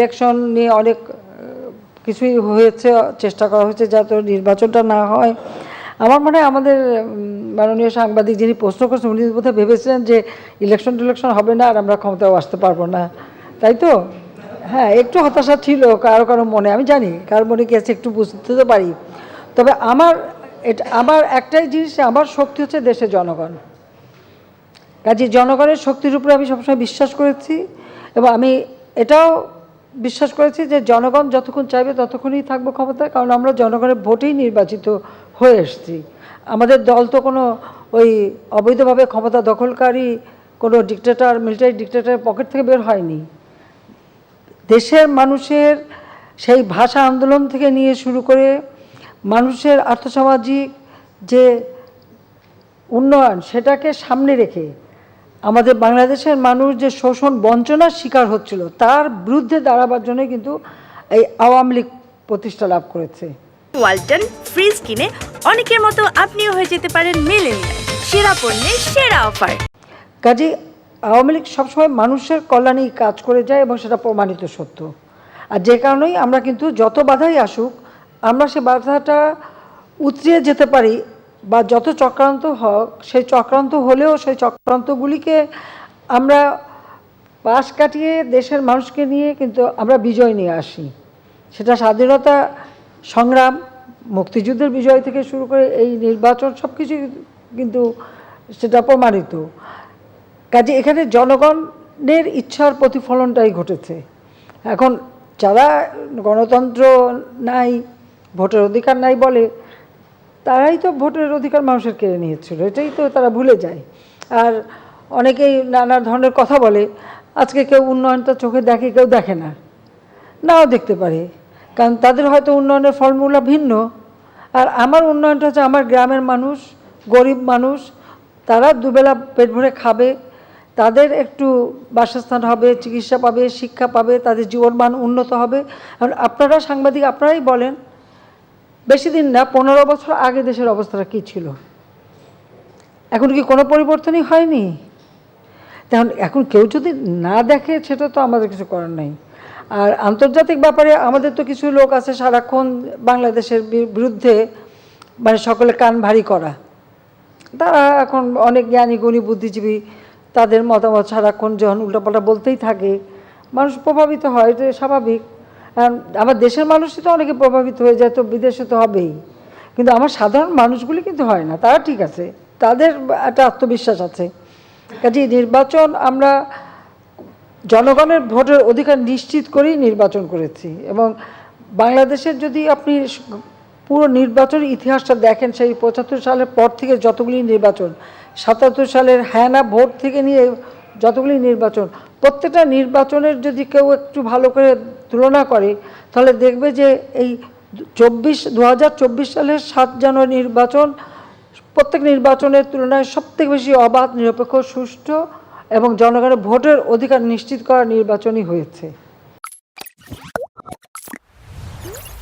Election নিয়ে অনেক কিছুই হয়েছে, চেষ্টা করা হয়েছে যাতে নির্বাচনটা না হয়। আমার মনে হয় আমাদের মাননীয় সাংবাদিক যিনি প্রশ্ন করছেন, উনি বোধহয় ভেবেছিলেন যে ইলেকশন টিলেকশন হবে না আর আমরা ক্ষমতাও আসতে পারব না। তাই তো? হ্যাঁ একটু হতাশা ছিল কারও কারও মনে, আমি জানি, কারও মনে কি আছে একটু বুঝতে তো পারি। তবে আমার, এটা, আমার একটাই জিনিস, আমার শক্তি হচ্ছে দেশের জনগণ। কাজে জনগণের শক্তির উপরে আমি সবসময় বিশ্বাস করেছি এবং আমি এটাও বিশ্বাস করেছি যে জনগণ যতক্ষণ চাইবে ততক্ষণই থাকব ক্ষমতায়, কারণ আমরা জনগণের ভোটেই নির্বাচিত হয়ে এসেছি। আমাদের দল তো কোনো ওই অবৈধভাবে ক্ষমতা দখলকারী কোনো ডিক্টেটার মিলিটারি ডিক্টেটার পকেট থেকে বের হয়নি। দেশের মানুষের সেই ভাষা আন্দোলন থেকে নিয়ে শুরু করে মানুষের আর্থসামাজিক যে উন্নয়ন, সেটাকে সামনে রেখে আমাদের বাংলাদেশের মানুষ যে শোষণ বঞ্চনার শিকার হচ্ছিল তার বিরুদ্ধে দাঁড়াবার জন্য কিন্তু এই আওয়ামী লীগ প্রতিষ্ঠা লাভ করেছে। ওয়ালটন ফ্রিজ কিনে অনেকের মতো আপনিও হয়ে যেতে পারেন মেলেনিয়া সেরা পণ্যের সেরা অফার। কাজে আওয়ামী লীগ সবসময় মানুষের কল্যাণেই কাজ করে যায় এবং সেটা প্রমাণিত সত্য। আর যে কারণেই আমরা কিন্তু যত বাধাই আসুক আমরা সে বাধাটা উতরিয়ে যেতে পারি বা যত চক্রান্ত হোক, সেই চক্রান্ত হলেও সেই চক্রান্তগুলিকে আমরা পাশ কাটিয়ে দেশের মানুষকে নিয়ে কিন্তু আমরা বিজয় নিয়ে আসি। সেটা স্বাধীনতা সংগ্রাম, মুক্তিযুদ্ধের বিজয় থেকে শুরু করে এই নির্বাচন সব কিছুই কিন্তু সেটা প্রমাণিত। কাজে এখানে জনগণের ইচ্ছার প্রতিফলনটাই ঘটেছে। এখন যারা গণতন্ত্র নাই, ভোটের অধিকার নাই বলে তারাই তো ভোটের অধিকার মানুষের কেড়ে নিয়েছিল, এটাই তো তারা ভুলে যায়। আর অনেকেই নানা ধরনের কথা বলে, আজকে কেউ উন্নয়নটা চোখে দেখে, কেউ দেখে না। নাও দেখতে পারে, কারণ তাদের হয়তো উন্নয়নের ফর্মুলা ভিন্ন। আর আমার উন্নয়নটা হচ্ছে আমার গ্রামের মানুষ, গরিব মানুষ, তারা দুবেলা পেট ভরে খাবে, তাদের একটু বাসস্থান হবে, চিকিৎসা পাবে, শিক্ষা পাবে, তাদের জীবনমান উন্নত হবে। আপনারা সাংবাদিক, আপনারাই বলেন বেশি দিন না, পনেরো বছর আগে দেশের অবস্থাটা কী ছিল? এখন কি কোনো পরিবর্তনই হয়নি? তখন এখন কেউ যদি না দেখে, সেটা তো আমাদের কিছু করার নেই। আর আন্তর্জাতিক ব্যাপারে আমাদের তো কিছু লোক আছে সারাক্ষণ বাংলাদেশের বিরুদ্ধে মানে সকলে কান ভারী করা। তারা এখন অনেক জ্ঞানী, গুণী, বুদ্ধিজীবী, তাদের মতামত সারাক্ষণ যখন উল্টাপাল্টা বলতেই থাকে, মানুষ প্রভাবিত হয়, এটা স্বাভাবিক। আমার দেশের মানুষই তো অনেকে প্রভাবিত হয়ে যায়, তো বিদেশে তো হবেই। কিন্তু আমার সাধারণ মানুষগুলি কিন্তু হয় না, তারা ঠিক আছে, তাদের একটা আত্মবিশ্বাস আছে। কাজে নির্বাচন আমরা জনগণের ভোটের অধিকার নিশ্চিত করেই নির্বাচন করেছি এবং বাংলাদেশের যদি আপনি পুরো নির্বাচনের ইতিহাসটা দেখেন, সেই পঁচাত্তর সালের পর থেকে যতগুলি নির্বাচন, সাতাত্তর সালের হ্যানা ভোট থেকে নিয়ে যতগুলি নির্বাচন প্রত্যেকটা নির্বাচনের যদি কেউ একটু ভালো করে তুলনা করে, তাহলে দেখবে যে এই চব্বিশ দু সালের সাত জানুয়ারি নির্বাচন প্রত্যেক নির্বাচনের তুলনায় সবথেকে বেশি অবাধ, নিরপেক্ষ, সুষ্ঠু এবং জনগণের ভোটের অধিকার নিশ্চিত করা নির্বাচনই হয়েছে।